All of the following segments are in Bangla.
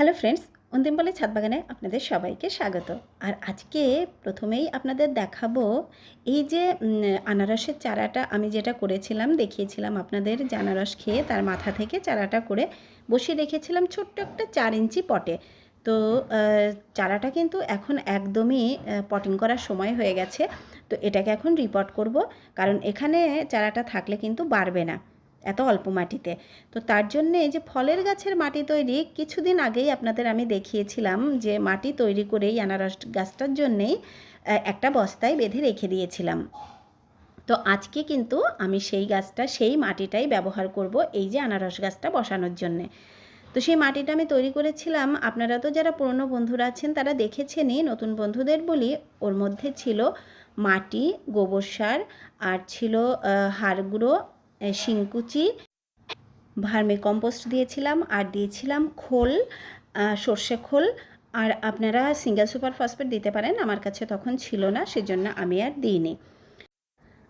হ্যালো ফ্রেন্ডস অন্তিমপালি ছাদ বাগানে আপনাদের সবাইকে স্বাগত। আর আজকে প্রথমেই আপনাদের দেখাবো এই যে আনারসের চারাটা আমি যেটা করেছিলাম, দেখিয়েছিলাম আপনাদের যে আনারস খেয়ে তার মাথা থেকে চারাটা করে বসিয়ে রেখেছিলাম ছোট্ট একটা চার ইঞ্চি পটে। তো চারাটা কিন্তু এখন একদমই পটিং করার সময় হয়ে গেছে। তো এটাকে এখন রিপোর্ট করব, কারণ এখানে চারাটা থাকলে কিন্তু বাড়বে না। এত অল্প মাটিতে। তো তার জন্যে যে ফলের গাছের মাটি তৈরি কিছুদিন আগেই আপনাদের আমি দেখিয়েছিলাম যে মাটি তৈরি করেই আনারস গাছটার জন্যেই একটা বস্তায় বেঁধে রেখে দিয়েছিলাম। তো আজকে কিন্তু আমি সেই গাছটা সেই মাটিটাই ব্যবহার করব এই যে আনারস গাছটা বসানোর জন্যে। তো সেই মাটিটা আমি তৈরি করেছিলাম। আপনারা তো যারা পুরনো বন্ধুরা আছেন তারা দেখেছেনই নতুন বন্ধুদের বলি ওর মধ্যে ছিল মাটি গোবর সার আর ছিল আহ, হাড় গুঁড়ো আহ, শিংকুচি, ভার্মি কম্পোস্ট দিয়েছিলাম আর দিয়েছিলাম খোল সর্ষে খোল। আর আপনারা সিঙ্গেল সুপার ফসফেট দিতে পারেন, আমার কাছে তখন ছিল না, সেজন্য আমি আর দিইনি।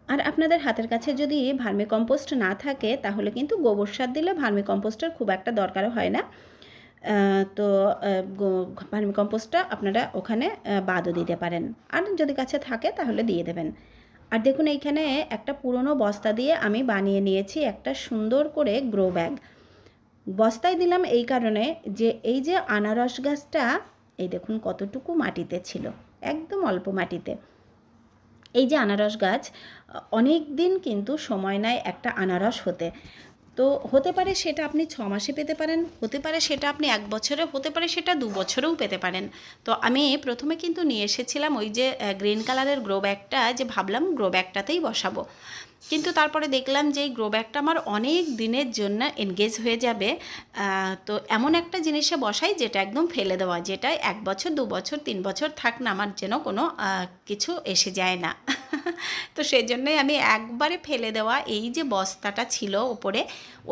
আর আপনাদের হাতের কাছে যদি ভার্মি কম্পোস্ট না থাকে, তাহলে কিন্তু গোবর সার দিলে ভার্মি কম্পোস্টের খুব একটা দরকার হয় না। তো ভার্মি কম্পোস্টটা আপনারা ওখানে বাদও দিতে পারেন। আর যদি কাছে থাকে, তাহলে দিয়ে দেবেন। আর দেখুন, এইখানে একটা পুরনো বস্তা দিয়ে আমি বানিয়ে নিয়েছি একটা সুন্দর করে গ্রো ব্যাগ। বস্তায় দিলাম এই কারণে যে, এই যে আনারস গাছটা, এই দেখুন কতটুকু মাটিতে ছিল, একদম অল্প মাটিতে। এই যে আনারস গাছ, অনেক দিন কিন্তু সময় নেয় একটা আনারস হতে। তো হতে পারে সেটা আপনি ছ মাসে পেতে পারেন, হতে পারে সেটা আপনি এক বছরে হতে পারে সেটা দু বছরেও পেতে পারেন। তো আমি প্রথমে কিন্তু নিয়ে এসেছিলাম ওই যে গ্রিন কালারের গ্রো ব্যাগটা যে ভাবলাম গ্রো ব্যাগটাতেই বসাবো। কিন্তু তারপরে দেখলাম যে এই গ্রো ব্যাগটা আমার অনেক দিনের জন্য এনগেজ হয়ে যাবে। তো এমন একটা জিনিসে বসাই যেটা একদম ফেলে দেওয়া, যেটা এক বছর, দু বছর, তিন বছর থাক না, আমার যেন কোনো কিছু এসে যায় না। তো সেই জন্যই আমি একবারে ফেলে দেওয়া এই যে বস্তাটা ছিল ওপরে,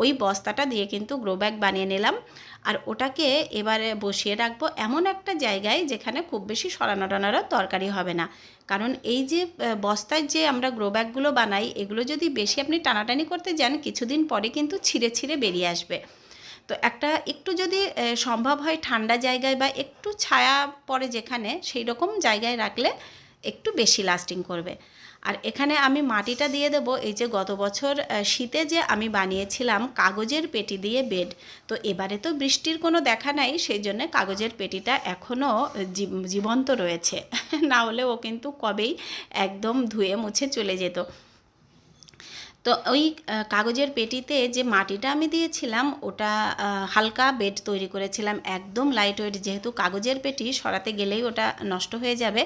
ওই বস্তাটা দিয়ে কিন্তু গ্রো ব্যাগ বানিয়ে নিলাম। আর ওটাকে এবারে বসিয়ে রাখব এমন একটা জায়গায় যেখানে খুব বেশি সরানো টানারও তরকারি হবে না। কারণ এই যে বস্তায় যে আমরা গ্রো ব্যাগগুলো বানাই, এগুলো যদি বেশি আপনি টানাটানি করতে যান, কিছুদিন পরে কিন্তু ছিঁড়ে ছিঁড়ে বেরিয়ে আসবে। তো একটা একটু যদি সম্ভব হয় ঠান্ডা জায়গায় বা একটু ছায়া পড়ে যেখানে সেই রকম জায়গায় রাখলে একটু বেশি লাস্টিং করবে। আর এখানে আমি মাটিটা দিয়ে দেবো, এই যে গত বছর শীতে যে আমি বানিয়েছিলাম কাগজের পেটি দিয়ে বেড, তো এবারে তো বৃষ্টির কোনো দেখা নাই, সেই জন্য কাগজের পেটিটা এখনও জীবন্ত রয়েছে। না হলে ও কিন্তু কবেই একদম ধুয়ে মুছে চলে যেত। তো ওই কাগজের পেটিতে যে মাটিটা আমি দিয়েছিলাম, ওটা হালকা বেড তৈরি করেছিলাম, একদম লাইট ওয়েট যেহেতু কাগজের পেটি সরাতে গেলেই ওটা নষ্ট হয়ে যাবে।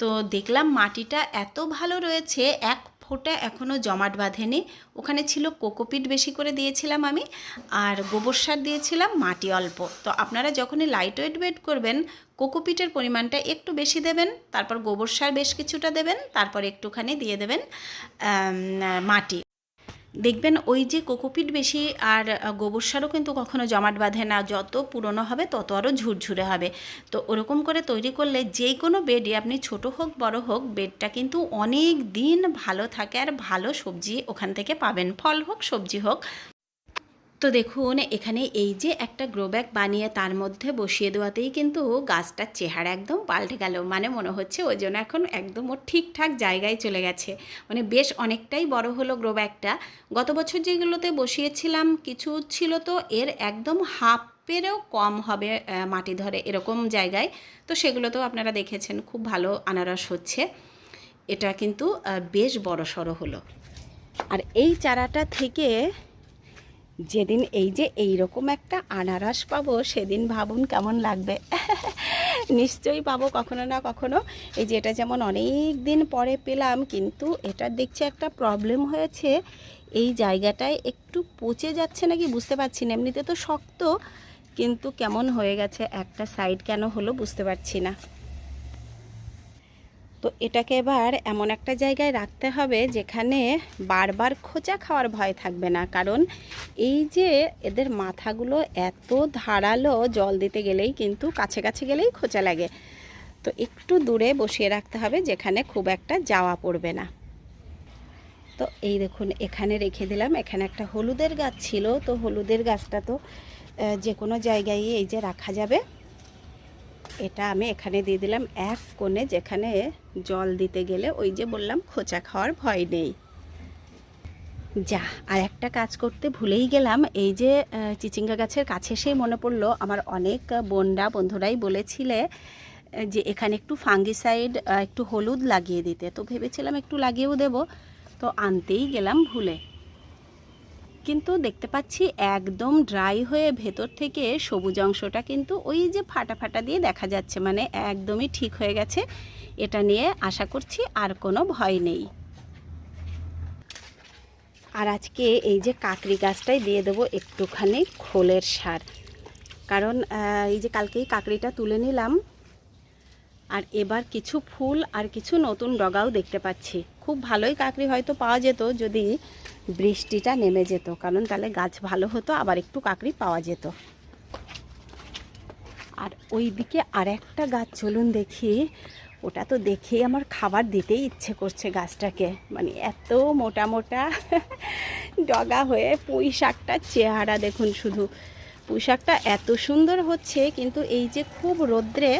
তো দেখলাম মাটিটা এত ভালো রয়েছে, এক ফোঁটা এখনও জমাট বাঁধেনি। ওখানে ছিল কোকোপিট বেশি করে দিয়েছিলাম আমি, আর গোবর সার দিয়েছিলাম, মাটি অল্প। তো আপনারা যখনই লাইট ওয়েট ওয়েট করবেন, কোকোপিটের পরিমাণটা একটু বেশি দেবেন, তারপর গোবর সার বেশ কিছুটা দেবেন, তারপর একটুখানি দিয়ে দেবেন মাটি। দেখবেন ওই যে কোকোপিট বেশি আর গোবর সারও কিন্তু কখনো জমাট বাঁধে না। যত পুরনো হবে, তত আরও ঝুরঝুরে হবে। তো ওরকম করে তৈরি করলে যে কোনো বেডই, আপনি ছোট হোক, বড় হোক, বেডটা কিন্তু অনেক দিন ভালো থাকে আর ভালো সবজি ওখান থেকে পাবেন। ফল হোক, সবজি হোক তো দেখুন, এখানে এই যে একটা গ্রো ব্যাগ বানিয়ে তার মধ্যে বসিয়ে দেওয়াতেই কিন্তু গাছটার চেহারা একদম পাল্টে গেল। মানে মনে হচ্ছে ওই জন্য এখন একদম ও ঠিকঠাক জায়গায় চলে গেছে। মানে বেশ অনেকটাই বড় হলো গ্রো ব্যাগটা গত বছর যেগুলোতে বসিয়েছিলাম, কিছু ছিল তো এর একদম হাফ পেরেও কম হবে মাটি ধরে এরকম জায়গায়। তো সেগুলোতেও আপনারা দেখেছেন, খুব ভালো আনারস হচ্ছে। এটা কিন্তু বেশ বড় সড়ো হলো। আর এই চারাটা থেকে যেদিন এই যে এই রকম একটা আনারস পাবো, সেদিন ভাবুন কেমন লাগবে। নিশ্চয়ই পাবো কখনো না কখনো। এই যে এটা যেমন অনেক দিন পরে পেলাম, কিন্তু এটা দেখছি একটা প্রবলেম হয়েছে। এই জায়গাটায় একটু পচে যাচ্ছে নাকি বুঝতে পারছি না। এমনিতে তো শক্ত, কিন্তু কেমন হয়ে গেছে? একটা সাইড কেন হলো বুঝতে পারছি না। তো এটাকে এবার এমন একটা জায়গায় রাখতে হবে যেখানে বারবার খোঁচা খাওয়ার ভয় থাকবে না। কারণ এই যে এদের মাথাগুলো এত ধারালো জল দিতে গেলেই কিন্তু কাছে কাছে গেলেই খোঁচা লাগে। তো একটু দূরে বসিয়ে রাখতে হবে যেখানে খুব একটা যাওয়া পড়বে না। তো এই দেখুন, এখানে রেখে দিলাম। এখানে একটা হলুদের গাছ ছিল। তো হলুদের গাছটা তো যে কোনো জায়গায় এই যে রাখা যাবে। এটা আমি এখানে দিয়ে দিলাম এক কোণে যেখানে জল দিতে গেলে ওই যে বললাম খোঁচা খাওয়ার ভয় নেই। যা, আর একটা কাজ করতে ভুলেই গেলাম, এই যে চিচিঙ্গা গাছের কাছে এসেই মনে পড়ল, আমার অনেক বোনরা, বন্ধুরাই বলেছিলে যে এখানে একটু ফাঙ্গিসাইড একটু হলুদ লাগিয়ে দিতে। তো ভেবেছিলাম একটু লাগিয়েও দেব, তো আনতেই গেলাম ভুলে। কিন্তু দেখতে পাচ্ছি একদম ড্রাই হয়ে ভেতর থেকে সবুজ অংশটা কিন্তু ওই যে ফাটা ফাটা দিয়ে দেখা যাচ্ছে মানে একদমই ঠিক হয়ে গেছে। এটা নিয়ে আশা করছি আর কোনো ভয় নেই। আর আজকে এই যে কাকরি গাছটাই দিয়ে দেবো একটুখানি খোলের সার। কারণ এই যে কালকেই কাকরিটা তুলে নিলাম আর এবার কিছু ফুল আর কিছু নতুন ডগাও দেখতে পাচ্ছি। খুব ভালোই কাকরি হয়তো পাওয়া যেত যদি বৃষ্টিটা নেমে যেত, কারণ তাহলে গাছ ভালো হতো, আবার একটু কাকরি পাওয়া যেত। আর ওই দিকে আর একটা গাছ চলুন দেখি, ওটা তো দেখেই আমার খাবার দিতেই ইচ্ছে করছে গাছটাকে। মানে এত মোটা মোটা ডগা হয়ে পুঁই শাকটার চেহারা দেখুন শুধু। পুঁই শাকটা এত সুন্দর হচ্ছে, কিন্তু এই যে খুব রোদ্রে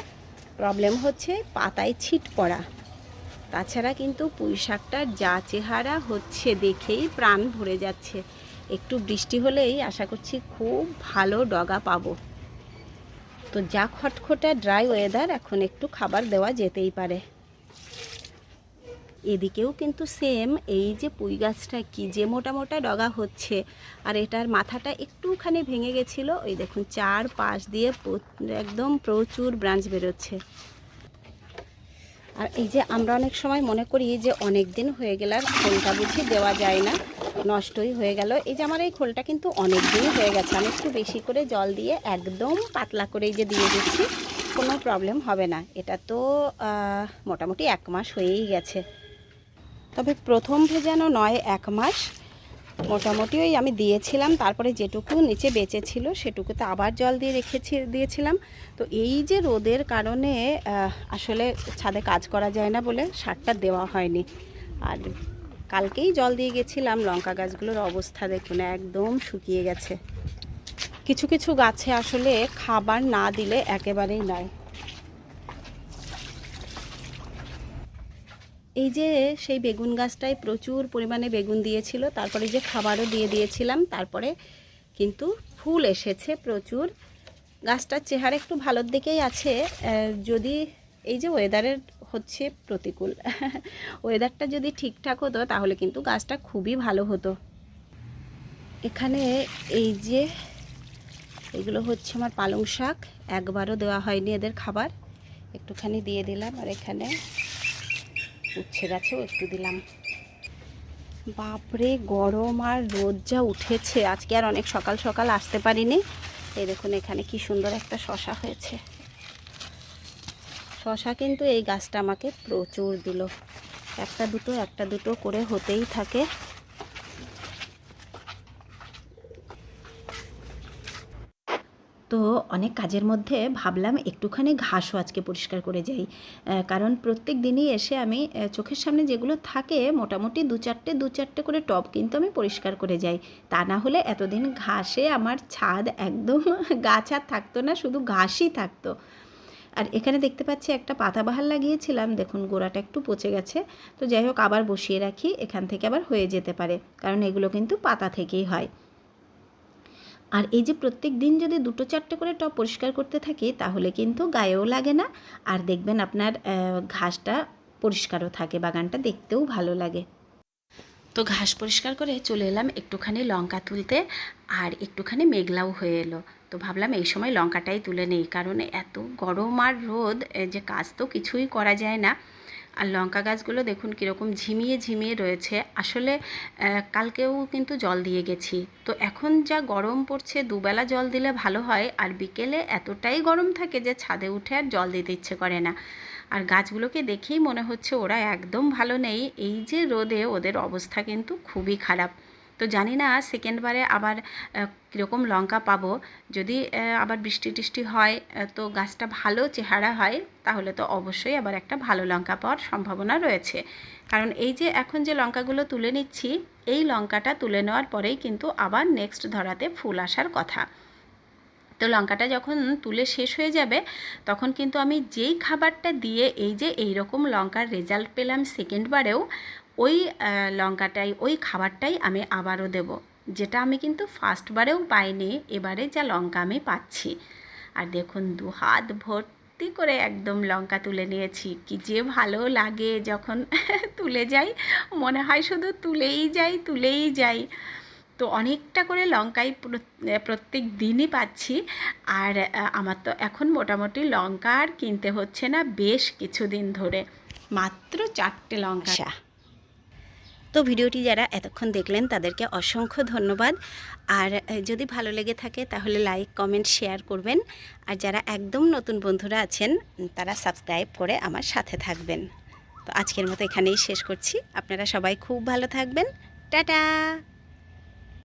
প্রবলেম হচ্ছে পাতায় ছিট পড়া। তাছাড়া কিন্তু পুঁই শাকটার যা চেহারা হচ্ছে দেখেই প্রাণ ভরে যাচ্ছে। একটু বৃষ্টি হলেই আশা করছি খুব ভালো ডগা পাবো। তো যা খটখটা ড্রাই ওয়েদার এখন একটু খাবার দেওয়া যেতেই পারে। এদিকেও কিন্তু সেম এই যে পুঁই গাছটা কি যে মোটা মোটা ডগা হচ্ছে, আর এটার মাথাটা একটুখানি ভেঙে গেছিল ওই দেখুন চার পাশ দিয়ে একদম প্রচুর ব্রাঞ্চ বেরোচ্ছে। আর এই যে আমরা অনেক সময় মনে করি যে অনেক দিন হয়ে গেলে আর খোলটা বুঝি দেওয়া যায় না, নষ্টই হয়ে গেল। এই যে আমার এই খোলটা কিন্তু অনেক দিন হয়ে গেছে, আমি একটু বেশি করে জল দিয়ে একদম পাতলা করে এই যে দিয়ে দিচ্ছি, কোনো প্রবলেম হবে না। এটা তো মোটামুটি এক মাস হয়েই গেছে। তবে প্রথম ভেজানো নয়, এক মাস। মোটামুটি ওই আমি দিয়েছিলাম, তারপরে যেটুকু নিচে বেঁচে ছিল সেটুকুতে আবার জল দিয়ে রেখেছি, দিয়েছিলাম। তো এই যে রোদের কারণে আসলে ছাদে কাজ করা যায় না বলে সারটা দেওয়া হয়নি। আর কালকেই জল দিয়ে গেছিলাম, লঙ্কা গাছগুলোর অবস্থা দেখুন একদম শুকিয়ে গেছে। কিছু কিছু গাছে আসলে খাবার না দিলে একেবারেই নয়। এই যে সেই বেগুন গাছটায় প্রচুর পরিমাণে বেগুন দিয়েছিল, তারপরে যে খাবারও দিয়ে দিয়েছিলাম, তারপরে কিন্তু ফুল এসেছে প্রচুর। গাছটার চেহারা একটু ভালোর দিকেই আছে যদি এই যে ওয়েদারের হচ্ছে প্রতিকূল, ওয়েদারটা যদি ঠিকঠাক হতো তাহলে কিন্তু গাছটা খুবই ভালো হতো। এখানে এই যে এগুলো হচ্ছে আমার পালং শাক, একবারও দেওয়া হয়নি এদের খাবার। একটুখানি দিয়ে দিলাম আর এখানে উচ্ছে গাছেও একটু দিলাম। বাপরে, গরম আর রোদ যা উঠেছে। আজকে আর অনেক সকাল সকাল আসতে পারিনি। এই দেখুন, এখানে কি সুন্দর একটা শশা হয়েছে। শশা কিন্তু এই গাছটা আমাকে প্রচুর দিল। একটা দুটো একটা দুটো করে হতেই থাকে। তো অনেক কাজের মধ্যে ভাবলাম একটুখানি ঘাসও আজকে পরিষ্কার করে যাই। কারণ প্রত্যেক দিনই এসে আমি চোখের সামনে যেগুলো থাকে, মোটামুটি দু চারটে দু চারটে করে টব কিন্তু আমি পরিষ্কার করে যাই। তা না হলে এতদিন ঘাসে আমার ছাদ একদম গাছ আর থাকতো না, শুধু ঘাসই থাকতো। আর এখানে দেখতে পাচ্ছি একটা পাতাবাহার লাগিয়েছিলাম, দেখুন গোড়াটা একটু পচে গেছে। তো যাই হোক, আবার বসিয়ে রাখি, এখান থেকে আবার হয়ে যেতে পারে, কারণ এগুলো কিন্তু পাতা থেকেই হয়। আর এই যে প্রত্যেক দিন যদি দুটো চারটে করে টব পরিষ্কার করতে থাকি, তাহলে কিন্তু গায়েও লাগে না। আর দেখবেন আপনার ঘাসটা পরিষ্কারও থাকে, বাগানটা দেখতেও ভালো লাগে। তো ঘাস পরিষ্কার করে চলে এলাম একটুখানি লঙ্কা তুলতে, আর একটুখানি মেঘলাও হয়ে এলো। তো ভাবলাম এই সময় লঙ্কাটাই তুলে নেই, কারণ এত গরম আর রোদ যে কাজ তো কিছুই করা যায় না। আর লঙ্কা গাছগুলো দেখুন কীরকম ঝিমিয়ে ঝিমিয়ে রয়েছে। আসলে কালকেও কিন্তু জল দিয়ে গেছি। তো এখন যা গরম পড়ছে, দুবেলা জল দিলে ভালো হয়, আর বিকেলে এতটাই গরম থাকে যে ছাদে উঠে আর জল দিতে ইচ্ছে করে না। আর গাছগুলোকে দেখেই মনে হচ্ছে ওরা একদম ভালো নেই। এই যে রোদে ওদের অবস্থা কিন্তু খুবই খারাপ। তো জানি না সেকেন্ডবারে আবার কীরকম লঙ্কা পাবো। যদি আবার বৃষ্টি টিষ্টি হয় তো গাছটা ভালো চেহারা হয়, তাহলে তো অবশ্যই আবার একটা ভালো লঙ্কা পাওয়ার সম্ভাবনা রয়েছে। কারণ এই যে এখন যে লঙ্কাগুলো তুলে নিচ্ছি, এই লঙ্কাটা তুলে নেওয়ার পরেই কিন্তু আবার নেক্সট ধরাতে ফুল আসার কথা। তো লঙ্কাটা যখন তুলে শেষ হয়ে যাবে, তখন কিন্তু আমি যেই খাবারটা দিয়ে এই যে এই রকম লঙ্কার রেজাল্ট পেলাম সেকেন্ডবারেও ওই লঙ্কাটাই, ওই খাবারটাই আমি আবারও দেব। যেটা আমি কিন্তু ফার্স্টবারেও পাইনি, এবারে যা লঙ্কা আমি পাচ্ছি। আর দেখুন, দু হাত ভর্তি করে একদম লঙ্কা তুলে নিয়েছি। কি যে ভালো লাগে যখন তুলে যাই, মনে হয় শুধু তুলেই যাই তুলেই যাই। তো অনেকটা করে লঙ্কাই প্রত্যেক দিনই পাচ্ছি। আর আমার তো এখন মোটামুটি লঙ্কা আর কিনতে হচ্ছে না, বেশ কিছুদিন ধরে। মাত্র চারটে লঙ্কা। তো ভিডিওটি যারা এতক্ষণ দেখলেন, তাদেরকে অসংখ্য ধন্যবাদ। আর যদি ভালো লেগে থাকে, তাহলে লাইক, কমেন্ট, শেয়ার করবেন। আর যারা একদম নতুন বন্ধুরা আছেন তারা সাবস্ক্রাইব করে আমার সাথে থাকবেন। তো আজকের মতো এখানেই শেষ করছি। আপনারা সবাই খুব ভালো থাকবেন। টাটা!